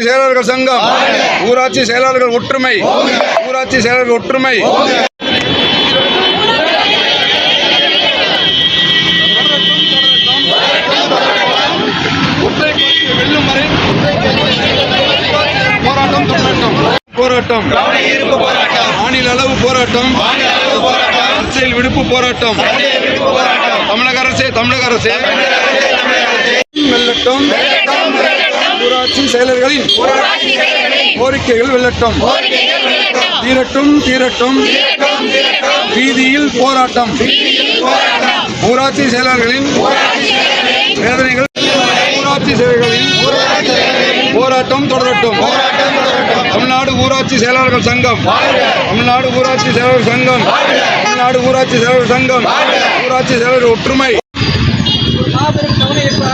செயலாளர்கள் சங்கம். ஊராட்சி செயலாளர்கள் ஒற்றுமை. ஊராட்சி செயலாளர்கள் ஒற்றுமை. போராட்டம் மாநில அளவு போராட்டம். அரசியல் விடுப்பு போராட்டம். தமிழக அரசே தமிழக அரசே. வெல்லட்டும் ஊராட்சி செயலர்களின் கோரிக்கைகள் வெல்லட்டும். தீரட்டும் தீரட்டும். வீதியில் போராட்டம். ஊராட்சி செயலர்களின் வேதனைகள் ஊராட்சி செயலர்களின் போராட்டம் தொடரட்டும். தமிழ்நாடு ஊராட்சி செயலாளர்கள் சங்கம். தமிழ்நாடு ஊராட்சி செயலாளர் சங்கம். தமிழ்நாடு ஊராட்சி செயலாளர் சங்கம். ஊராட்சி செயலாளர் ஒற்றுமை. மாபெரும் கவன ஈர்ப்பு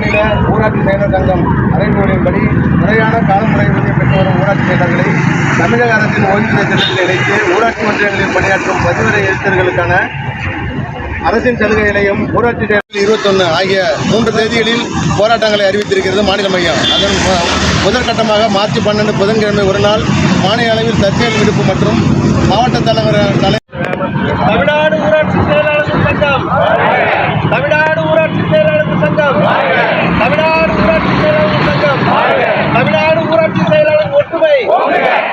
மாநில ஊராட்சி செயலர் சங்கம் அறிவுரையின்படி முறையான காலமுறை ஊதியம் பெற்று வரும் ஊராட்சி செயலர்களை தமிழக அரசின் ஓய்வூதிய திட்டத்தில் இணைத்து ஊராட்சி ஒன்றியங்களில் பணியாற்றும் பதிவுரை எழுத்தர்களுக்கான அரசின் சலுகைகளையும் ஊராட்சி தேர்தல் இருபத்தொன்று ஆகிய மூன்று தேதிகளில் போராட்டங்களை அறிவித்திருக்கிறது மாநில மையம். அதன் முதற்கட்டமாக மார்ச் பன்னெண்டு புதன்கிழமை ஒரு நாள் மாநில அளவில் தற்செயல் விடுப்பு மற்றும் மாவட்ட தலைவர் தலை தமிழ்நாடு ஊராட்சி செயலாளர்கள் சங்கம் தமிழ்நாடு ஊராட்சி செயலாளர்கள் சங்கம் தமிழ்நாடு ஊராட்சி செயலாளர்கள் சங்கம் தமிழ்நாடு ஊராட்சி செயலாளர் ஒற்றுமை தமிழ்நாடு ஊராட்சி